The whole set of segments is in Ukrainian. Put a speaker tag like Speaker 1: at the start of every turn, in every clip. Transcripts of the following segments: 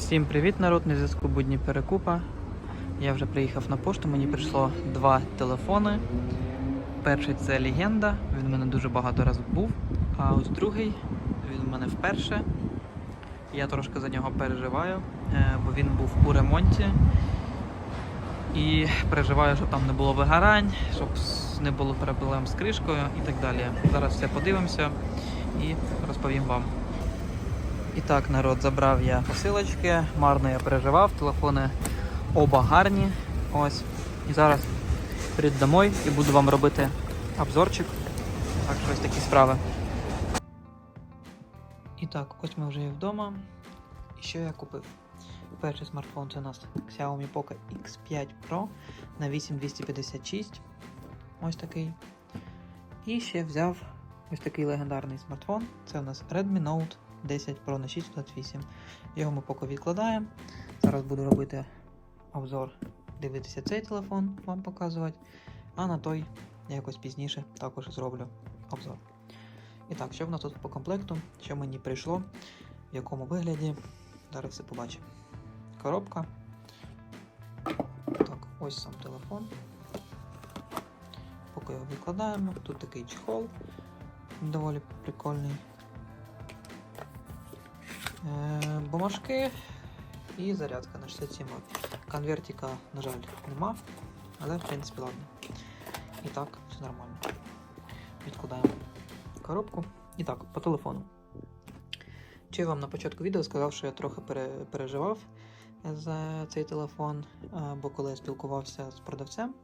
Speaker 1: Всім привіт, народ! На зв'язку будні перекупа. Я вже приїхав на пошту, мені прийшло два телефони. Перший це легенда, він у мене дуже багато разів був. А ось другий, він у мене вперше. Я трошки за нього переживаю, е, бо він був у ремонті. І переживаю, щоб там не було вигорань, щоб не було проблем з кришкою і так далі. Зараз все подивимося і розповім вам. І так, народ, забрав я посилочки, марно я переживав, телефони оба гарні. Ось. І зараз прийду домой і буду вам робити обзорчик. Так, що ось такі справи. І так, ось ми вже є вдома. І що я купив? Перший смартфон це у нас Xiaomi Poco X5 Pro на 8256. Ось такий. І ще взяв ось такий легендарний смартфон. Це у нас Redmi Note 10 Pro на 628. Його ми поки відкладаємо. Зараз буду робити обзор, дивитися цей телефон, вам показувати. А на той якось пізніше також зроблю обзор. І так, що в нас тут по комплекту, що мені прийшло, в якому вигляді. Зараз все побачимо. Коробка. Так, ось сам телефон. Поки його відкладаємо. Тут такий чехол доволі прикольний. Е, бумажки і зарядка на 67 Вт. Конвертика, на жаль, нема, але в принципі ладно. І так, все нормально. Відкладаємо коробку. І так, по телефону. Чи вам на початку відео сказав, що я трохи переживав за цей телефон, е, бо коли я спілкувався з продавцем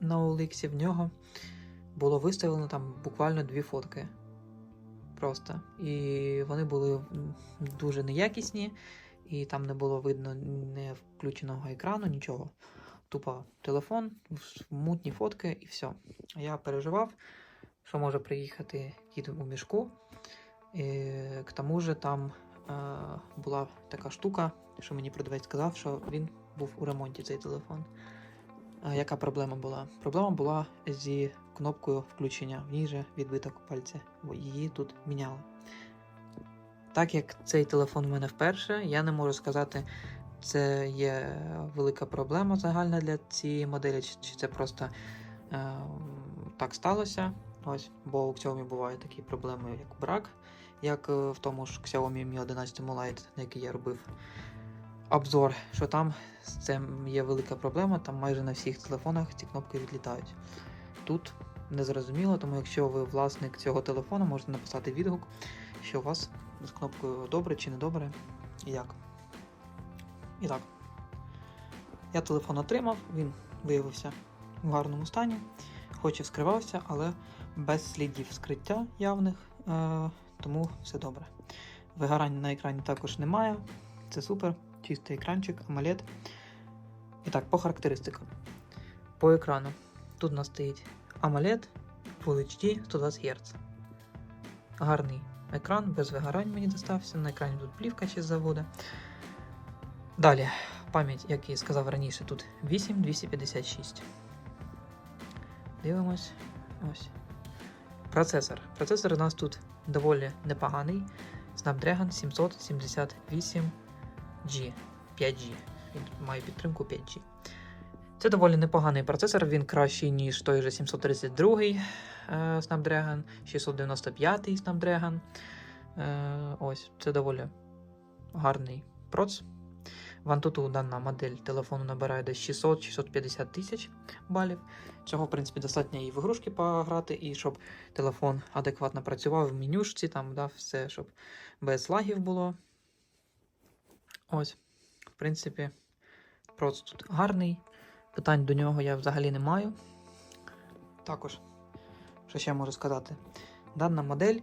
Speaker 1: на OLX, в нього було виставлено там буквально дві фотки просто. І вони були дуже неякісні, і там не було видно не включеного екрану, нічого. Тупо телефон, мутні фотки і все. Я переживав, що може приїхати кіт у мішку. І, к тому же там е, була така штука, що мені продавець сказав, що він був у ремонті цей телефон. Яка проблема була? Проблема була зі кнопкою включення. В ній же відбиток пальця, її тут міняли. Так як цей телефон у мене вперше, я не можу сказати, це є велика проблема загальна для цієї моделі, чи, чи це просто е, так сталося. Ось, бо у Xiaomi бувають такі проблеми, як брак, як е, в тому ж Xiaomi Mi 11 Lite, на який я робив обзор, що там цим є велика проблема, там майже на всіх телефонах ці кнопки відлітають. Тут не зрозуміло, тому якщо ви власник цього телефону, можете написати відгук, що у вас з кнопкою добре чи не добре, і як. І так. Я телефон отримав, він виявився в гарному стані, хоч і вскривався, але без слідів скриття явних, е- тому все добре. Вигорань на екрані також немає, це супер, чистий екранчик, AMOLED. І так, по характеристикам. По екрану. Тут у нас стоїть AMOLED Full HD 120 Гц. Гарний екран, без вигорань мені достався. На екрані тут плівка ще з. Далі, пам'ять, як я сказав раніше, тут 8256. Дивимось. Ось. Процесор. Процесор у нас тут доволі непоганий. Snapdragon 778G 5G. Він має підтримку 5G. Це доволі непоганий процесор, він кращий, ніж той же 732 е, Snapdragon, 695 Snapdragon. Е, ось, це доволі гарний проц. В Antutu дана модель телефону набирає десь 600-650 тисяч балів. Цього, в принципі, достатньо і в ігрушки пограти, і щоб телефон адекватно працював в менюшці, там, да, все, щоб без лагів було. Ось, в принципі, проц тут гарний. Питань до нього я взагалі не маю. Також, що ще можу сказати, дана модель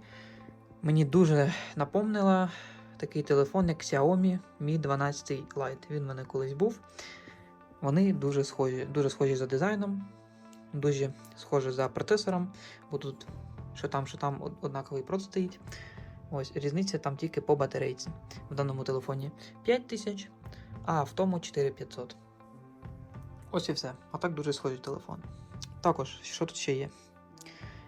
Speaker 1: мені дуже напомнила такий телефон, як Xiaomi Mi 12 Lite. Він в мене колись був. Вони дуже схожі, дуже схожі за дизайном, дуже схожі за процесором, бо тут що там, що там однаковий проц стоїть. Ось різниця там тільки по батарейці. В даному телефоні 5000, а в тому 4500. Ось і все. А так дуже схожий телефон. Також, що тут ще є?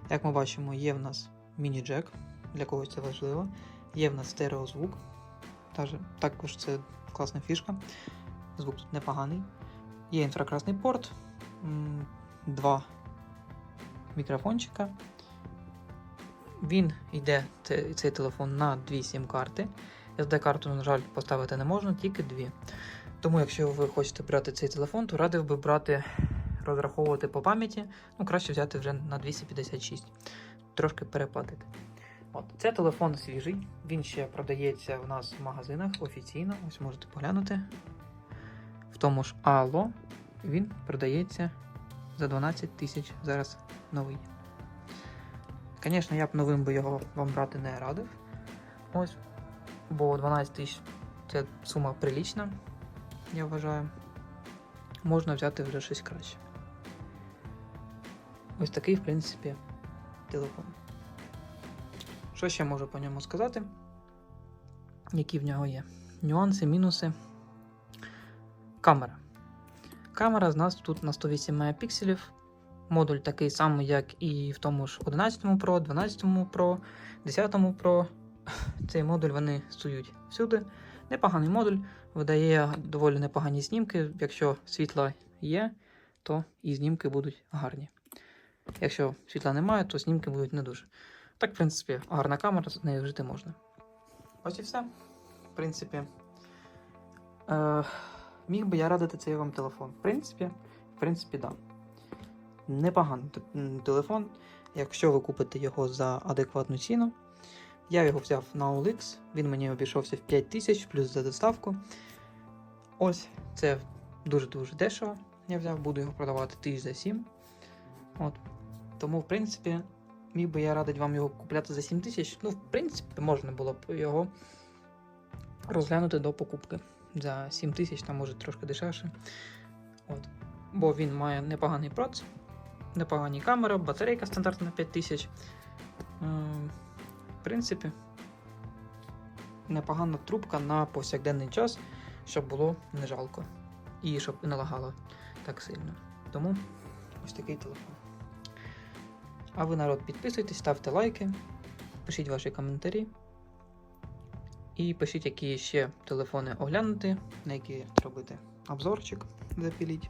Speaker 1: Як ми бачимо, є в нас міні-джек, для когось це важливо. Є в нас стереозвук. Також це класна фішка. Звук тут непоганий. Є інфракрасний порт, два мікрофончика. Він йде, це- цей телефон, на дві сім-карти. SD-карту, на жаль, поставити не можна, тільки дві. Тому, якщо ви хочете брати цей телефон, то радив би брати, розраховувати по пам'яті. Ну, краще взяти вже на 256. Трошки переплатити. От, це телефон свіжий. Він ще продається у нас в магазинах офіційно. Ось можете поглянути. В тому ж Алло він продається за 12 тисяч зараз новий. Звісно, я б новим би його вам брати не радив. Ось. Бо 12 тисяч це сума прилічна, я вважаю. Можна взяти вже щось краще. Ось такий, в принципі, телефон. Що ще можу по ньому сказати? Які в нього є? Нюанси, мінуси. Камера. Камера з нас тут на 108 мегапікселів. Модуль такий самий, як і в тому ж 11 Pro, 12 Pro, 10 Pro. Цей модуль вони сують всюди. Непоганий модуль, видає доволі непогані знімки. Якщо світла є, то і знімки будуть гарні. Якщо світла немає, то знімки будуть не дуже. Так, в принципі, гарна камера, з нею жити можна. Ось і все. В принципі, е, міг би я радити цей вам телефон. В принципі, в принципі, да. Непоганий телефон, якщо ви купите його за адекватну ціну. Я його взяв на OLX, він мені обійшовся в 5 тисяч плюс за доставку. Ось, це дуже-дуже дешево. Я взяв, буду його продавати тисяч за 7. От. Тому, в принципі, міг би я радити вам його купляти за 7 тисяч. Ну, в принципі, можна було б його розглянути до покупки. За 7 тисяч, там може трошки дешевше. От. Бо він має непоганий проц, непогані камери, батарейка стандартна на 5000. М, В принципі, непогана трубка на повсякденний час, щоб було не жалко. І щоб не лагало так сильно. Тому ось такий телефон. А ви, народ, підписуйтесь, ставте лайки, пишіть ваші коментарі. І пишіть, які ще телефони оглянути, на які робити обзорчик запіліть.